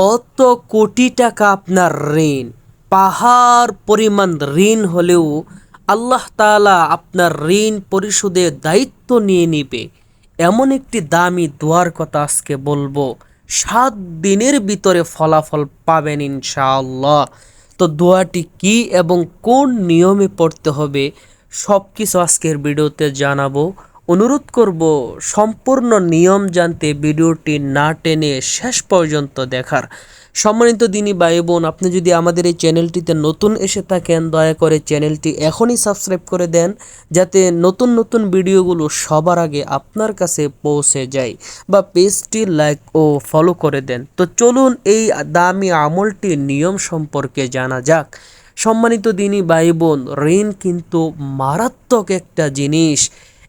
কত কোটি টাকা আপনার ঋণ? পাহাড় পরিমাণ ঋণ হলেও আল্লাহ তাআলা আপনার ঋণ পরিশোধের দায়িত্ব নিয়ে নিবে। এমন একটি দামি দোয়ার কথা আজকে বলব। সাত দিনের ভিতরে ফলাফল পাবেন ইনশাআল্লাহ। তো দোয়াটি কি এবং কোন নিয়মে পড়তে হবে সব কিছু আজকের ভিডিওতে জানাব। অনুরোধ করব, সম্পূর্ণ নিয়ম জানতে ভিডিওটি না টেনে শেষ পর্যন্ত দেখার। সম্মানিত দিনী ভাই বোন আপনি যদি আমাদের এই চ্যানেলটিতে নতুন এসে থাকেন, দয়া করে চ্যানেলটি এখনই সাবস্ক্রাইব করে দেন, যাতে নতুন নতুন ভিডিওগুলো সবার আগে আপনার কাছে পৌঁছে যায় বা পেজটি লাইক ও ফলো করে দেন। তো চলুন এই দামি আমলটির নিয়ম সম্পর্কে জানা যাক। সম্মানিত দিনী ভাই বোন ঋণ কিন্তু মারাত্মক একটা জিনিস।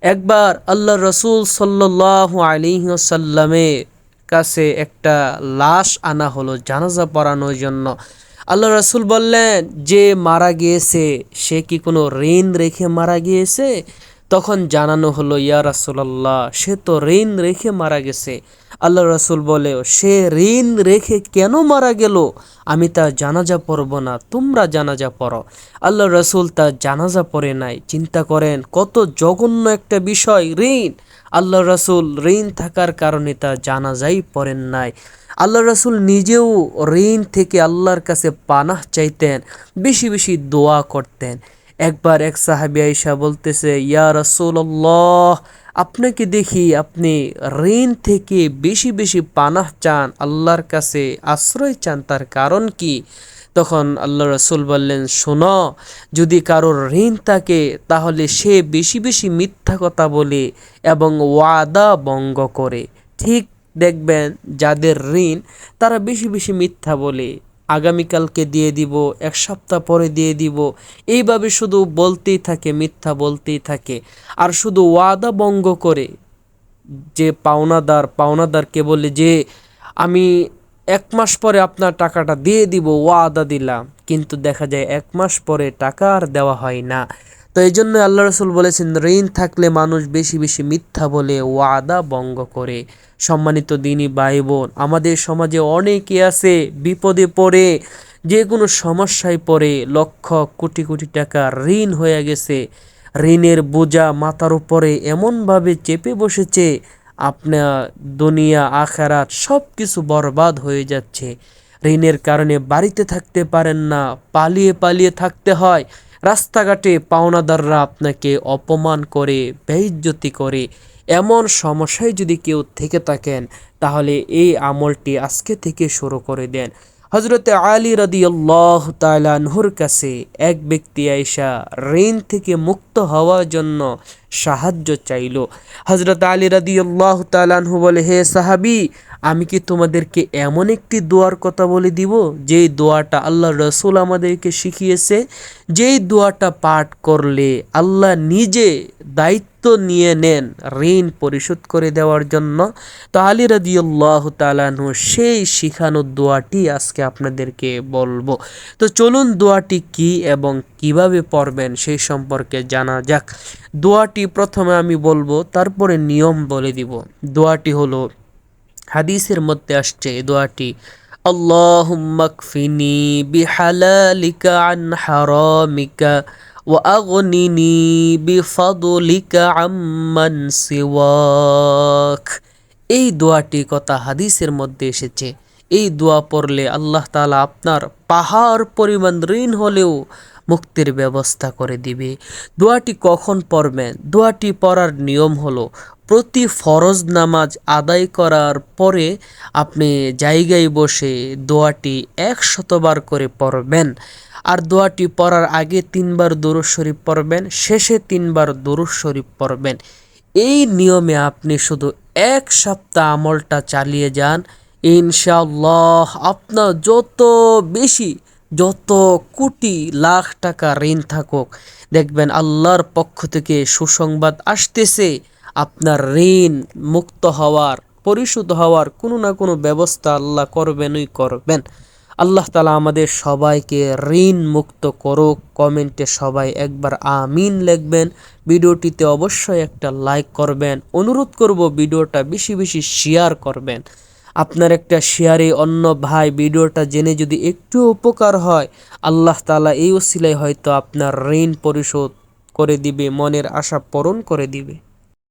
একবার আল্লাহ রসুল সাল্লাহ আলিহাসাল্লামের কাছে একটা লাশ আনা হলো জানাজা পড়ানোর জন্য। আল্লাহ রসুল বললেন, যে মারা গিয়েছে, সে কি কোনো ঋণ রেখে মারা গিয়েছে? তখন জানানো হলো, ইয়া রাসুলাল্লাহ, সে তো ঋণ রেখে মারা গেছে। আল্লাহ রসুল বলে, সে ঋণ রেখে কেন মারা গেল? আমি তার জানাজা পড়ব না, তোমরা জানাজা পড়ো। আল্লাহ রসুল তার জানাজা পড়ে নাই। চিন্তা করেন, কত জঘন্য একটা বিষয়, ঋণ। আল্লাহ রসুল ঋণ থাকার কারণে তা জানাজাই পড়েন নাই। আল্লাহ রসুল নিজেও ঋণ থেকে আল্লাহর কাছে পানাহ চাইতেন, বেশি বেশি দোয়া করতেন। একবার এক সাহাবি আইসা বলতেছে, ইয়া রসুল্লাহ আপনাকে দেখি আপনি ঋণ থেকে বেশি বেশি পানাহ চান, আল্লাহর কাছে আশ্রয় চান, তার কারণ কি? তখন আল্লাহ রসুল বললেন, শোনো, যদি কারোর ঋণ থাকে তাহলে সে বেশি বেশি মিথ্যা কথা বলে এবং ওয়াদা ভঙ্গ করে। ঠিক দেখবেন, যাদের ঋণ তারা বেশি বেশি মিথ্যা বলে। আগামীকালকে দিয়ে দিব, এক সপ্তাহ পরে দিয়ে দিব। এইভাবে শুধু বলতেই থাকে, মিথ্যা বলতেই থাকে। আর শুধু ওয়াদা ভঙ্গ করে যে পাওনাদার, পাওনাদারকে বলে যে, আমি এক মাস পরে আপনার টাকাটা দিয়ে দিব, ওয়াদা দিলাম। কিন্তু দেখা যায় এক মাস পরে টাকা আর দেওয়া হয় না। তো এই জন্য আল্লাহ রসুল বলেছেন, ঋণ থাকলে মানুষ বেশি বেশি মিথ্যা বলে ওয়াদা ভঙ্গ করে। সম্মানিত দিনী ভাই বোন আমাদের সমাজে অনেকে আছে বিপদে পড়ে, যে কোনো সমস্যায় পড়ে, লক্ষ কোটি কোটি টাকা ঋণ হয়ে গেছে। ঋণের বোঝা মাথার উপরে এমনভাবে চেপে বসেছে আপনার দুনিয়া, আখারাত সব কিছু বরবাদ হয়ে যাচ্ছে। ঋণের কারণে বাড়িতে থাকতে পারেন না, পালিয়ে পালিয়ে থাকতে হয়। রাস্তাঘাটে পাওনাদাররা আপনাকে অপমান করে, বেইজ্জতি করে, এমন সমস্যায় যদি কেউ থেকে থাকেন, তাহলে এই আমলটি আজকে থেকে শুরু করে দেন। হজরতে আলী রদিয়াল্লাহ তালানহুর কাছে এক ব্যক্তি আয়সা ঋণ থেকে মুক্ত হওয়ার জন্য সাহায্য চাইল। হজরত আলী রদিয়াল্লাহ তালানহু বলে, হে সাহাবি, আমি কি তোমাদেরকে এমন একটি দোয়ার কথা বলে দিব, যেই দোয়াটা আল্লাহ রসুল আমাদেরকে শিখিয়েছে? যেই দোয়াটা পাঠ করলে আল্লাহ নিজে দায়িত্ব নিয়ে নেন ঋণ পরিশোধ করে দেওয়ার জন্য? তো আলী রাদিউল্লাহ তালানহু সেই শিখানো দোয়াটি আজকে আপনাদেরকে বলব। তো চলুন দোয়াটি কি এবং কিভাবে পড়বেন সেই সম্পর্কে জানা যাক দোয়াটি প্রথমে আমি বলবো তারপরে নিয়ম বলে দিব দোয়াটি হলো হাদিসের মধ্যে আসছে এই দোয়াটি اللهم اكفني بحلالك عن حرامك وأغنني بفضلك عمن سواك এই দোয়াটি কথা হাদিসের মধ্যে এসেছে এই দোয়া পড়লে আল্লাহ তালা আপনার পাহাড় পরিমাণ ঋণ হলেও মুক্তির ব্যবস্থা করে দিবে। দোয়াটি কখন পড়বেন দোয়াটি পড়ার নিয়ম হলো, প্রতি ফরজ নামাজ আদায় করার পরে আপনি জায়গায় বসে দোয়াটি এক শতবার করে পড়বেন। আর দোয়াটি পড়ার আগে তিনবার দরুদ শরীফ পড়বেন, শেষে তিনবার দরুদ শরীফ পড়বেন। এই নিয়মে আপনি শুধু এক সপ্তাহ আমলটা চালিয়ে যান। ইনশাল্লাহ আপনার যত বেশি যত কোটি লাখ টাকা ঋণ থাকুক, দেখবেন আল্লাহর পক্ষ থেকে সুসংবাদ আসতেছে, আপনার ঋণ মুক্ত হওয়ার, পরিশোধ হওয়ার কোনো না কোনো ব্যবস্থা আল্লাহ করবেনই করবেন। আল্লাহ তালা আমাদের সবাইকে ঋণ মুক্ত করুক, কমেন্টে সবাই একবার আমিন লিখবেন, ভিডিওটিতে অবশ্যই একটা লাইক করবেন, অনুরোধ করব ভিডিওটা বেশি বেশি শেয়ার করবেন। আপনার একটা শেয়ারে অন্য ভাই ভিডিওটা জেনে যদি একটু উপকার হয়, আল্লাহ তালা এই ওসিলায় হয়তো আপনার ঋণ পরিশোধ করে দিবে, মনের আশা পূরণ করে দিবে।